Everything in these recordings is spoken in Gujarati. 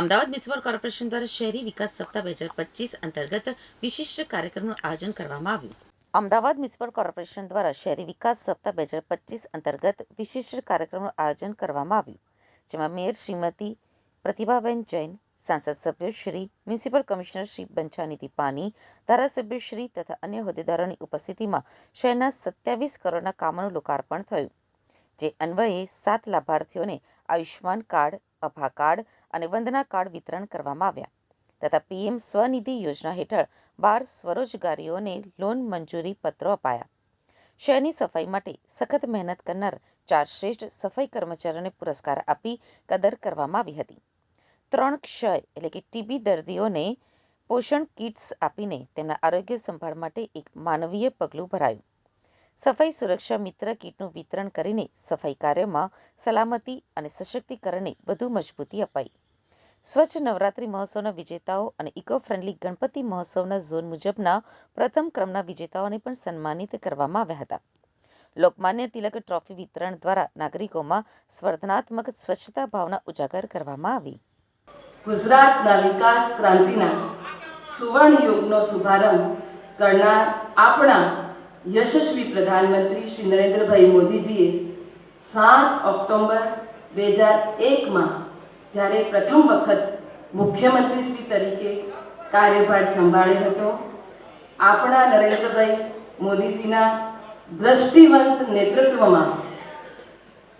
અમદાવાદ મ્યુનિસિપલ કોર્પોરેશન દ્વારા શહેરી વિકાસ સપ્તાહ બે હજાર પચીસ અંતર્ગત વિશિષ્ટ કાર્યક્રમનું આયોજન કરવામાં આવ્યું. અમદાવાદ મ્યુનિસિપલ કોર્પોરેશન દ્વારા શહેરી વિકાસ સપ્તાહ બે હજાર પચીસ અંતર્ગત વિશિષ્ટ કાર્યક્રમનું આયોજન કરવામાં આવ્યું, જેમાં મેયર શ્રીમતી પ્રતિભાબેન જૈન, સાંસદ સભ્ય શ્રી મ્યુનિસિપલ કમિશનર શ્રી બંછાનિધિ પાની, ધારાસભ્ય શ્રી તથા અન્ય હોદ્દેદારોની ઉપસ્થિતિમાં શહેરના સત્યાવીસ કરોડના કામોનું લોકાર્પણ થયું, જે અન્વયે સાત લાભાર્થીઓને આયુષ્માન કાર્ડ અભા કાર્ડ અને વંદના કાર્ડ વિતરણ કરવામાં આવ્યા. તથા પીએમ સ્વનિધિ યોજના હેઠળ બાર સ્વરોજગારીઓને લોન મંજૂરી પત્રો અપાયા. શહેરની સફાઈ માટે સખત મહેનત કરનાર ચાર શ્રેષ્ઠ સફાઈ કર્મચારીઓને પુરસ્કાર આપી કદર કરવામાં આવી હતી. ત્રણ ક્ષય એટલે કે ટીબી દર્દીઓને પોષણ કિટ્સ આપીને તેમના આરોગ્ય સંભાળ માટે એક માનવીય પગલું ભરાયું. સફાઈ સુરક્ષા મિત્ર કીટનું વિતરણ કરીને સફાઈ કાર્યમાં સલામતી અને સશક્તિકરણને વધુ મજબૂતી અપાઈ. સ્વચ્છ નવરાત્રિ મહોત્સવના વિજેતાઓ અને ઇકો ફ્રેન્ડલી ગણપતિ મહોત્સવના ઝોન મુજબના પ્રથમ ક્રમના વિજેતાઓને પણ સન્માનિત કરવામાં આવ્યા હતા. લોકમાન્ય તિલક ટ્રોફી વિતરણ દ્વારા નાગરિકોમાં સ્પર્ધનાત્મક સ્વચ્છતા ભાવના ઉજાગર કરવામાં આવી. ગુજરાતના વિકાસ ક્રાંતિના સુવર્ણ યુગનો શુભારંભ કરનાર આપણા યશસ્વી પ્રધાનમંત્રી શ્રી નરેન્દ્રભાઈ મોદીજીએ સાત ઓક્ટોબર બે હજાર એકમાં જ્યારે પ્રથમ વખત મુખ્યમંત્રીશ્રી તરીકે કાર્યભાર સંભાળ્યો હતો, આપણા નરેન્દ્રભાઈ મોદીજીના દ્રષ્ટિવંત નેતૃત્વમાં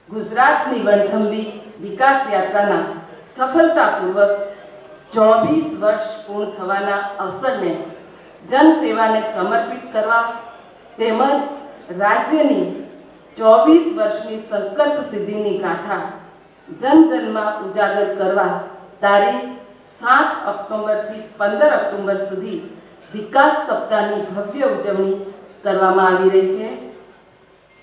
ગુજરાતની વણથંભી વિકાસ યાત્રાના સફળતાપૂર્વક ચોવીસ વર્ષ પૂર્ણ થવાના અવસરને જનસેવાને સમર્પિત કરવા તેમજ રાજ્યની ચોવીસ વર્ષની સંકલ્પ સિદ્ધિની ગાથા જનજનમાં ઉજાગર કરવા તારીખ સાત ઓક્ટોબરથી પંદર ઓક્ટોબર સુધી વિકાસ સપ્તાહની ભવ્ય ઉજવણી કરવામાં આવી રહી છે.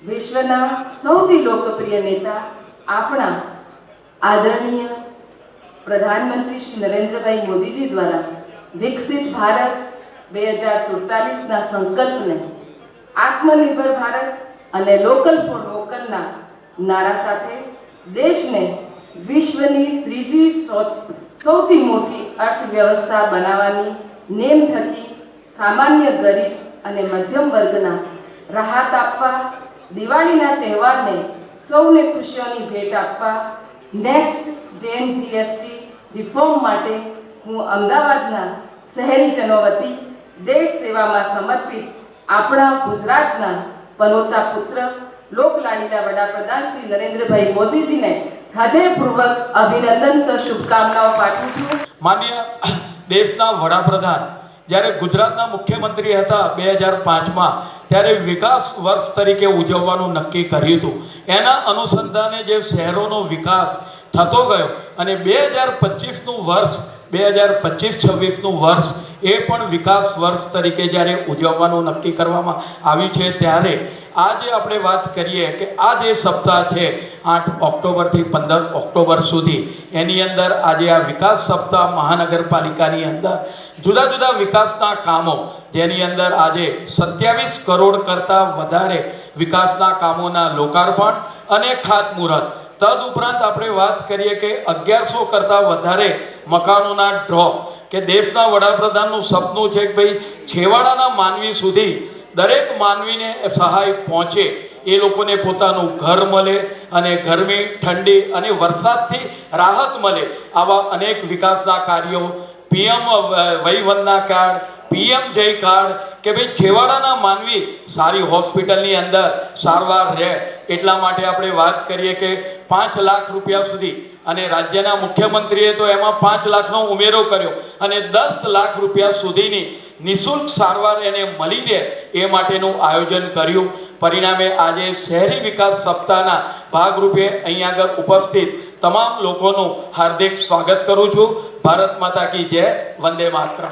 વિશ્વના સૌથી લોકપ્રિય નેતા આપણા આદરણીય પ્રધાનમંત્રી શ્રી નરેન્દ્રભાઈ મોદીજી દ્વારા વિકસિત ભારત બે હજાર સુડતાલીસના સંકલ્પને આત્મનિર્ભર ભારત અને લોકલ ફોર લોકલના નારા સાથે દેશને વિશ્વની ત્રીજી સૌથી મોટી અર્થવ્યવસ્થા બનાવવાની નેમ થકી સામાન્ય ગરીબ અને મધ્યમ વર્ગના રાહત આપવા, દિવાળીના તહેવારને સૌને ખુશીઓની ભેટ આપવા નેક્સ્ટ જેન જીએસટી રિફોર્મ માટે હું અમદાવાદના શહેરીજનો વતી દેશ સેવામાં સમર્પિત આપણા ગુજરાતના પનોતા પુત્ર લોકલાડીલા વડાપ્રધાન શ્રી નરેન્દ્રભાઈ મોદીજીને હૃદયપૂર્વક અભિનંદન સહ શુભકામનાઓ પાઠવું છું. માન્ય દેશના વડાપ્રધાન, જ્યારે ગુજરાતના મુખ્યમંત્રી હતા બે હજાર પાંચમાં, ત્યારે વિકાસ વર્ષ તરીકે ઉજવવાનું નક્કી કર્યું હતું. એના અનુસંધાને જે શહેરોનો વિકાસ થતો ગયો. અને બે હજાર પચીસનું વર્ષ, બે હજાર પચીસ છવ્વીસનું વર્ષ એ પણ વિકાસ વર્ષ તરીકે જ્યારે ઉજવવાનું નક્કી કરવામાં આવ્યું છે ત્યારે આજે આપણે વાત કરીએ કે આ જે સપ્તાહ છે આઠ ઓક્ટોબરથી પંદર ઓક્ટોબર સુધી, એની અંદર આજે આ વિકાસ સપ્તાહ મહાનગરપાલિકાની અંદર જુદા જુદા વિકાસના કામો, જેની અંદર આજે સત્યાવીસ કરોડ કરતાં વધારે વિકાસના કામોના લોકાર્પણ અને ખાતમુહૂર્ત તદ ઉપરાંત આપણે વાત કરીએ કે અગિયારસો કરતાં વધારે મકાનોના ડ્રો, કે દેશના વડાપ્રધાનનું સપનું છે કે ભાઈ છેવાડાના માનવી સુધી દરેક માનવીને સહાય પહોંચે, એ લોકોને પોતાનું ઘર મળે અને ગરમી, ઠંડી અને વરસાદથી રાહત મળે આવા અનેક વિકાસના કાર્યો, પીએમ વહીવટના કાર્ડ પીએમ જય કાર્ડ કે ભાઈ છેવાડાના માનવી સારી હોસ્પિટલની અંદર સારવાર રહે, એટલા માટે આપણે વાત કરીએ કે પાંચ લાખ રૂપિયા સુધી અને રાજ્યના મુખ્યમંત્રીએ તો એમાં પાંચ લાખનો ઉમેરો કર્યો અને દસ લાખ રૂપિયા સુધીની નિઃશુલ્ક સારવાર એને મળી રહે એ માટેનું આયોજન કર્યું. પરિણામે આજે શહેરી વિકાસ સપ્તાહના ભાગરૂપે અહીંયા આગળ ઉપસ્થિત તમામ લોકોનું હાર્દિક સ્વાગત કરું છું. ભારત માતા કી જય, વંદે માતરમ.